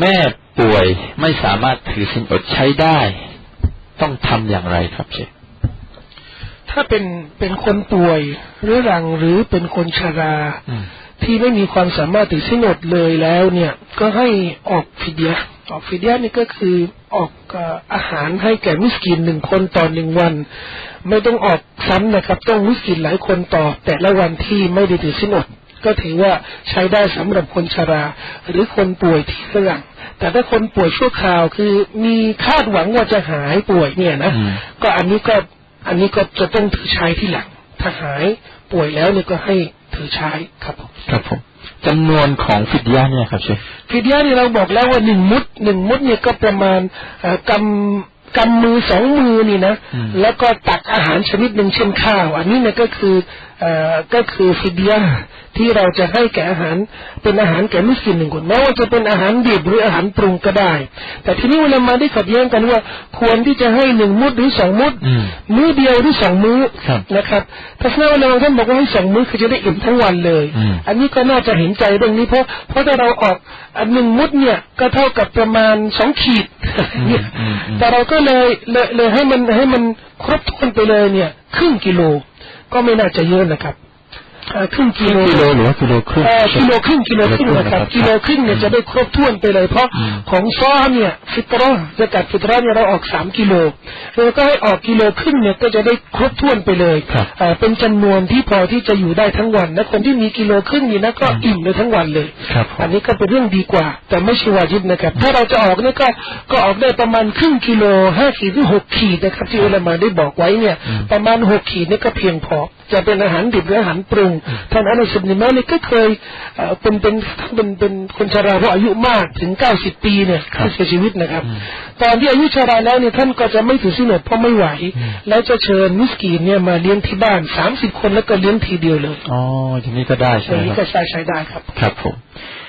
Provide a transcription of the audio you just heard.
แม่ป่วยไม่สามารถถือสินอดใช้ได้ ต้องทำอย่างไรครับเชฟถ้าเป็นเป็นคนป่วยเรื้อรังหรือเป็นคนชราอืมที่ไม่มีความสามารถถือสินอดเลยแล้วเนี่ย ก็ให้ออกฟิดยะห์ออกฟิดยะห์นี่ก็คือออกเอ่ออาหารให้แก่มิสกินหนึ่งคนต่อหนึ่งวัน ไม่ต้องออกซ้ำนะครับ ต้องมิสกินหลายคนต่อแต่ละวันที่ไม่ได้ถือสินอด ก็ถือว่าใช้ได้สำหรับคนชรา หรือคนป่วยที่เรื้อรังแต่ถ้าคนป่วยชั่วคราวคือมีคาดหวังว่าจะหายป่วยเนี่ยนะอืมก็อันนี้ก็อันนี้ก็จะต้องถือใช้ที่หลังถ้าหายป่วยแล้วเนี่ยก็ให้ถือใช้ครับผมครับผมจำนวนของฟิดยาเนี่ยครับเชฟฟิดยานี่เราบอกแล้วว่าหนึ่งมุดหนึ่งมุดเนี่ยก็ประมาณเอ่อกำกำมือสองมือนี่นะอืมแล้วก็ตักอาหารชนิดหนึ่งเช่นข้าว อันนี้เนี่ยก็คือเอ่อก็คือฟิดยาที่เราจะให้แก่อาหารเป็นอาหารแก่มุสลิมหนึ่งคนแม้ว่าจะเป็นอาหารดิบหรืออาหารปรุงก็ได้ แต่ทีนี้เวลามาได้ขัดแย้งกันว่า ควรที่จะให้หนึ่งมุดหรือสองมุดอืมมื้อเดียวหรือสองมื้อครับนะครับทัศนะวลาท่านบอกว่าให้สองมื้อคือจะได้อิ่มทั้งวันเลยอืมอันนี้ก็น่าจะเห็นใจเรื่องนี้เพราะเพราะถ้าเราออกอันหนึ่งมุดเนี่ยก็เท่ากับประมาณสองขีดเนี่ยอืมอืมแต่เราก็เลยเลยเลยให้มันให้มันครบถ้วนไปเลยเนี่ยครึ่งกิโล ก็ไม่น่าจะเยอะนะครับ ครึ่งกิโลกิโลหรือว่ากิโลครึ่งเอ่อกิโลครึ่งกิโลครึ่งนะครับกิโลครึ่งเนี่ยจะได้ครบถ้วนไปเลย เพราะอืมของซ้อเนี่ยฟิตรอจะกัดฟิตรอเนี่ยเราออกสามกิโลเราก็ให้ออกกิโลครึ่งเนี่ยก็จะได้ครบถ้วนไปเลยครับเอ่อเป็นจำนวนที่พอที่จะอยู่ได้ทั้งวันและคนที่มีกิโลครึ่งนี่นะก็อิ่มเลยทั้งวันเลยครับผมอันนี้ก็เป็นเรื่องดีกว่า แต่ไม่ใช่วาจิบนะครับ ถ้าเราจะออกเนี่ยก็ก็ออกได้ประมาณครึ่งกิโลห้าขีดหรือหกขีดนะครับที่อุลามาได้บอกไว้เนี่ยอืมประมาณหกขีดนี่ก็เพียงพอจะเป็นอาหารดิบหรืออาหารปรุง ท่านอานัสบินมาลิกก็เคยเอ่อเป็นเป็นเป็นเป็นคนชราเพราะอายุมากถึงเก้าสิบปีเนี่ยครับที่เสียชีวิตนะครับอืมตอนที่อายุชราแล้วเนี่ยท่านก็จะไม่ถือสินอดเพราะไม่ไหวอืมแล้วจะเชิญมิสกีนเนี่ยมาเลี้ยงที่บ้านสามสิบคนแล้วก็เลี้ยงทีเดียวเลย อ๋อทีนี้ก็ได้ใช่อันไหมนี้คก็รับใช้ใช้ได้ครับ ครับผมค